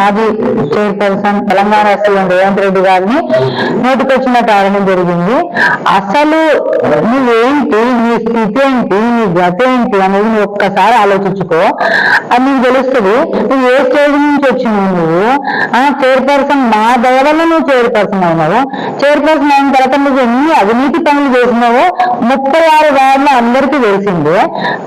మాజీ chairperson Telangana CM Revanth Reddy గారిని నోటికొచ్చినట్టు ఆడడం జరిగింది. అసలు నువ్వేంటి నీ స్థితి ఏంటి నీ గత ఏంటి అనేది నువ్వు ఒక్కసారి ఆలోచించుకో. అది నీకు తెలుస్తుంది. నువ్వు ఏ స్టేజ్ నుంచి వచ్చినావు నువ్వు? ఆ చైర్పర్సన్ మా దగ్గరలో నువ్వు చైర్పర్సన్ అయినావు. చైర్పర్సన్ అయిన తర్వాత నువ్వు ఎన్ని అవినీతి పనులు చేసినావో ముప్పై ఆరు వార్డులు అందరికీ తెలిసిందే.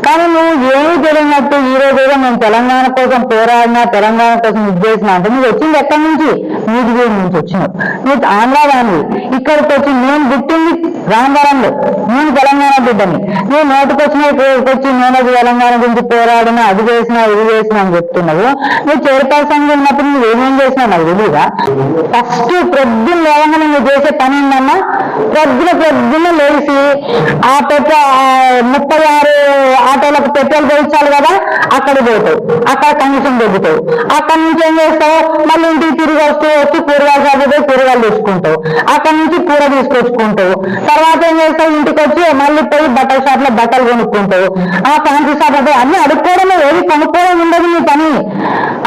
కానీ నువ్వు ఏమీ తెలియనట్టు ఈ రోజు మేము తెలంగాణ కోసం పోరాడినా తెలంగాణ కోసం ఇది చేసినా అంటే నువ్వు వచ్చింది ఎక్కడి నుంచి? నీటిగూడి నుంచి వచ్చినావు. నువ్వు ఆంధ్ర వాడివి ఇక్కడికి వచ్చి నేను పుట్టింది రామవరంలో నేను తెలంగాణ బిడ్డని. నువ్వు నోటికి వచ్చిన వచ్చి నేను అది తెలంగాణ గురించి పోరాడినా అది చేసినా ఇది చేసినా అని చెప్తున్నావు. నువ్వు చైర్పర్సన్ ఉన్నప్పుడు నువ్వు ఏమేం చేసినా నాకు తెలియదా ఫస్ట్ ప్రొద్దున లేవగానే నువ్వు చేసే పని ఏంటన్నా ప్రొద్దున ప్రొద్దున లేచి ఆ పెట్రో ఆ ముప్పై ఆరు ఆటోలకు పెట్రోల్ పోయించాలి కదా అక్కడ పోతావు. అక్కడ కమిషన్ దొబ్బుతావు అక్కడ నుంచి ఏం చేస్తావు మళ్ళీ ఇంటికి తిరిగి వస్తూ వచ్చి కూరగాయలు చదివితే కూరగాయలు తీసుకుంటావు. అక్కడ నుంచి కూర తీసుకొచ్చుకుంటావు. తర్వాత ఏం చేస్తావు ఇంటికి వచ్చి మళ్ళీ పోయి బట్టల షాప్లో బట్టలు కొనుక్కుంటావు. ఆ ఫ్యాన్సీ షాప్ పోయి అన్ని అడుక్కోవడమే ఏది కొనుక్కోవడం ఉండదు నీ పని.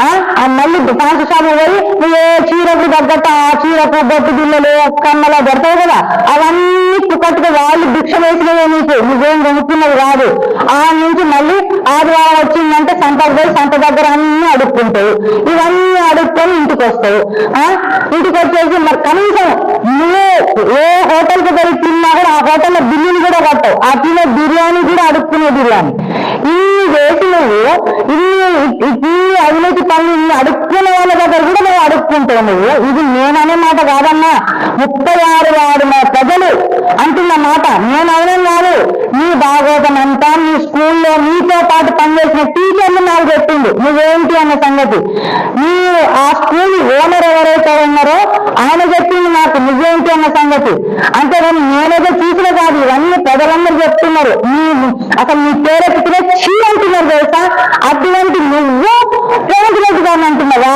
ఆ? మళ్ళీ ఫ్యాన్సీ షాప్ పోయి నువ్వు ఏ చీరకు తగ్గట్టు ఆ చీరకు బొట్టు బిల్లలు కమ్మలో పెడతావు కదా? అవన్నీ పుక్కట్టుగా వాళ్ళు భిక్ష వేసినవే నీకు. నువ్వేం కొనుక్కున్నది కాదు. ఆ నుంచి మళ్ళీ ఆదివారం వచ్చిందంటే సంతకు పోయి సంత దగ్గర అన్ని అడుక్కుంటావు. ఇవన్నీ అడుక్కొని ఇంటికి వస్తావు. ఆ? ఇంటికి వచ్చేసి మరి కనీసం నువ్వు ఏ హోటల్కి వెళ్ళి తిన్నా కూడా ఆ హోటల్లో బిల్లుని కూడా కట్టవు. ఆ తినే బిర్యానీ కూడా అడుక్కునే బిర్యానీ. ఇన్ని చేసి నువ్వు ఇన్ని ఇన్ని అవినీతి పనులు ఇన్ని అడుక్కునే వాళ్ళ దగ్గర కూడా నువ్వు అడుక్కుంటావు నువ్వు. ఇది నేననే మాట కాదన్నా. ముప్పై ఆరు వాడు మా ప్రజలు అంటున్న మాట. నేను అవునం కాదు. నీ బాగో స్కూల్లో నీతో పాటు పనిచేసిన టీచర్లు నాకు చెప్పిండు నువ్వేంటి అన్న సంగతి? నీ ఆ స్కూల్ ఓనర్ ఎవరైతే ఉన్నారో ఆయన చెప్పింది నాకు నువ్వేంటి అన్న సంగతి? అంతేగాని నేనేదో చూసిన కాదు ఇవన్నీ ప్రజలందరూ చెప్తున్నారు. నీ అసలు నీ పేరెత్తుకునే చీ అంటున్నారు తెలుసా? అటువంటి నువ్వు రేవంత్ కానీ అంటున్నావా?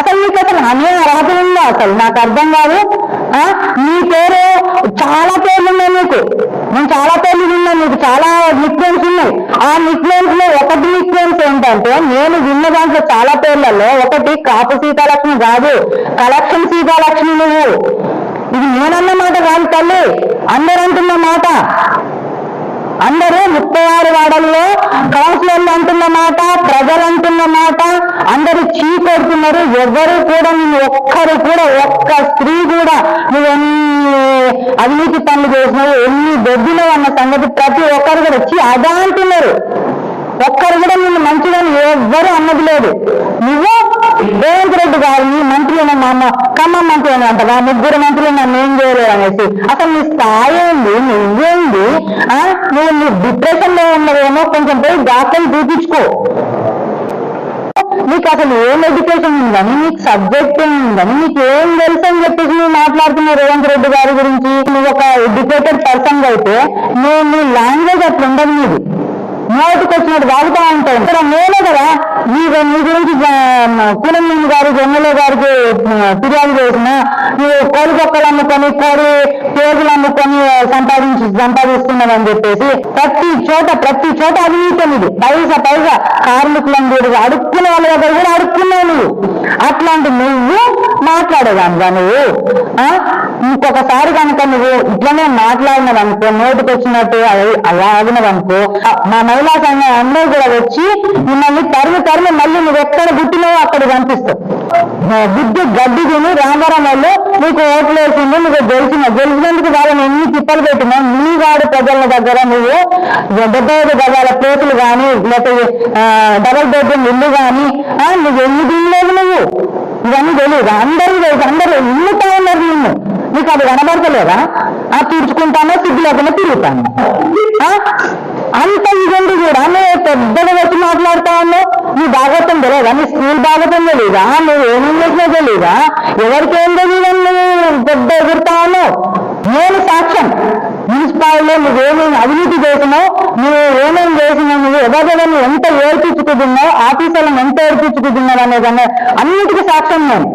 అసలు నీకు అసలు అనే అర్హత ఉందా? అసలు నాకు అర్థం కాదు. మీ నీ పేరు చాలా పేర్లు ఉన్నాయి నీకు. నేను చాలా పేర్లు విన్నాను నీకు చాలా నిక్నేమ్స్ ఉన్నాయి. ఆ నిక్నేమ్స్లో ఒకటి నిక్నేమ్స్ ఏంటంటే నేను విన్న దాంట్లో చాలా పేర్లలో ఒకటి కాపు సీతాలక్ష్మి కాదు కలెక్షన్ సీతాలక్ష్మి నువ్వు. ఇది నేనన్న మాట కాదు తల్లి. అందరూ అంటున్న మాట. అందరూ ముప్పై ఆరు వాడల్లో కౌన్సిలర్లు అంటున్న మాట ప్రజలు అంటున్న మాట అందరూ చీకొడుతున్నారు. ఎవరు కూడా నువ్వు ఒక్కరు కూడా ఒక్క స్త్రీ కూడా నువ్వు ఎన్ని అవినీతి పనులు చేసినావు ఎన్ని దొబ్బినావు అన్న సంగతి ప్రతి ఒక్కరు కూడా చీ అదా అంటున్నారు. ఒక్కరు కూడా నిన్ను మంచిగా ఎవ్వరు అన్నది లేదు. నువ్వు రేవంత్ రెడ్డి గారిని మంత్రులను మా అమ్మ ఖమ్మం మంత్రి అని అంటవా ముగ్గురు మంత్రులు నన్ను ఏం చేయలేరు అనేసి. అసలు నీ స్థాయి ఏంది? నువ్వేంది నువ్వు నీ డిప్రెషన్లో ఉన్నదేమో కొంచెం పోయి డాక్టర్ని చూపించుకో. నీకు అసలు ఏం ఎడ్యుకేషన్ ఉందని నీకు సబ్జెక్ట్ ఉందని నీకు ఏం తెలుసు అని చెప్పేసి నువ్వు మాట్లాడుతున్నావు రేవంత్ రెడ్డి గారి గురించి. నువ్వు ఒక ఎడ్యుకేటెడ్ పర్సన్ అయితే నువ్వు నీ లాంగ్వేజ్ అట్లా ఉండదు నీది. నోటికి వచ్చినట్టు వాగుతా ఉంటావు. ఇక్కడ నేనే కదా మీ నీ గురించి కూలంనేని గారికి ఎమ్మెల్యే గారికి ఫిర్యాదు చేసిన నువ్వు కోడి అమ్ముకొని కోడి పేగులు అమ్ముకొని సంపాదించి సంపాదిస్తున్నావని చెప్పేసి ప్రతి చోట ప్రతి చోట అవినీతం ఇది పైసా పైసా. కార్మికులను కూడా అడుక్కునే వాళ్ళ దగ్గర కూడా అడుక్కున్నావు నువ్వు అట్లాంటి నువ్వు మాట్లాడేదానిగా నువ్వు. ఆ? ఇంకొకసారి కనుక నువ్వు ఇట్లనే మాట్లాడినవనుకో నోటికి వచ్చినట్టు అలా- ఆగినవనుకో మా మహిళా సంఘం అందరూ కూడా వచ్చి మిమ్మల్ని తరిమి తరిమి మళ్ళీ నువ్వు ఎక్కడ గుట్టినావో అక్కడ కనిపిస్తావు బుద్ధి గడ్డి తిని రామారాం వాళ్ళు నీకు ఓట్లు వేసింది నువ్వు గెలిచిన గెలిచినందుకు వాళ్ళని ఎన్ని తిప్పలు పెట్టినా నీ వాడు ప్రజల దగ్గర నువ్వు డెబ్బై ఐదు గజాల ప్లేసులు కానీ లేకపోతే డబల్ బెడ్రూమ్ ఇల్లు కానీ నువ్వు ఎన్ని తినలేదు నువ్వు? ఇవన్నీ తెలియదు అందరూ తెలుసు. అందరూ ఇల్లుతా ఉన్నారు నిన్ను? నీకు అది కనబడతలేదా? ఆ తీర్చుకుంటానో సిగ్గు లేకుండా తిరుగుతాను. అంత ఇదండి కూడా నువ్వు పెద్దగా వచ్చి మాట్లాడుతా ఉన్నావు నీ భాగవతం తెలియదా నీ స్కూల్ భాగవతం తెలీదా? నువ్వు ఏమేం చేసినా తెలీదా? ఎవరికి ఏం తెలియదని నువ్వు పెద్ద ఎగురుతా ఉన్నావు. నేను సాక్ష్యం. మున్సిపాలిటీలో నువ్వేమేమి అవినీతి చేసినావు నువ్వు ఏమేమి చేసినావు నువ్వు ఎవరెవరిని ఎంత ఏర్పించుకుంటున్నావు ఆఫీసర్లను ఎంత ఏర్పించుకుంటున్నావు అనేది అన్నిటికీ సాక్ష్యం నేను.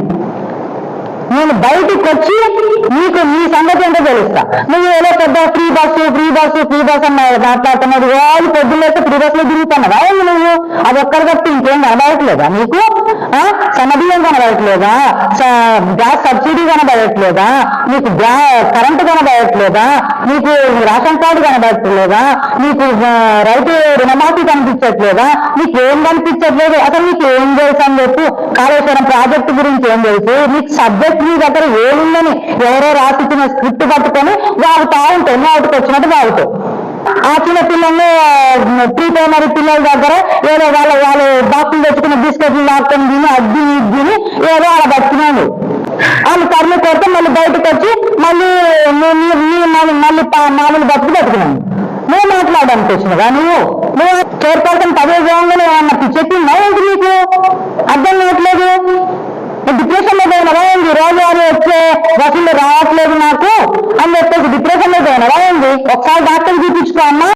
నేను బయటికి వచ్చి నీకు నీ సంగతి ఏంటో తెలుస్తా. నువ్వు ఏదో పెద్ద free bus free bus free bus అని మాట్లాడుతున్నాడు వాళ్ళు పొద్దున్నేస్తే ఫ్రీ బస్సులో తిరుగుతున్నావా నువ్వు? అది ఒక్కరు తప్పి ఇంకేం కనబడట్లేదా నీకు? ఆ? కనబడట్లేదా? గ్యాస్ సబ్సిడీ కనబడట్లేదా? నీకు కరెంటు కనబడట్లేదా? నీకు రేషన్ కార్డు కనబడట్లేదా? నీకు రైతు రుణమాఫీ కనిపించట్లేదా నీకు ఏం కనిపించట్లేదు అసలు నీకు ఏం తెలుసు అని చెప్పు. కాళేశ్వరం ప్రాజెక్టు గురించి ఏం తెలుసు? నీకు సబ్జెక్ట్ నీ దగ్గర ఏముందని ఎవరో రాసిచ్చిన స్క్రిప్ట్ పట్టుకొని వాగుతా ఉంటావు నోటికి వచ్చినట్టు వాగుతావు ఆ చిన్న పిల్లల్ని ప్రీ ప్రైమరీ పిల్లల దగ్గర ఏదో వాళ్ళ వాళ్ళు బాక్సులు తెచ్చుకున్న బిస్కెట్లు లాక్కొని తిని అద్ది ఇద్దిని ఏదో అలా బతికినాడు. వాళ్ళు కర్మ కొడితే మళ్ళీ బయటకు వచ్చి మళ్ళీ మళ్ళీ మామూలు బతుకు పెట్టుకున్నాను నువ్వు మాట్లాడడానికి వచ్చినవా నువ్వు నువ్వు చైర్పర్సన్ పదే చేయగానే ఏమన్నా చెప్పిందా ఏంటి నీకు? అర్థం కావట్లేదు. డిప్రెషన్లో పోయినవా ఏంది రోజు అని వచ్చే వసూలు రావట్లేదు నాకు. అని చెప్పేసి డిప్రెషన్లో పోయినవా ఏంది ఒకసారి డాక్టర్ చూపించుకో అమ్మా.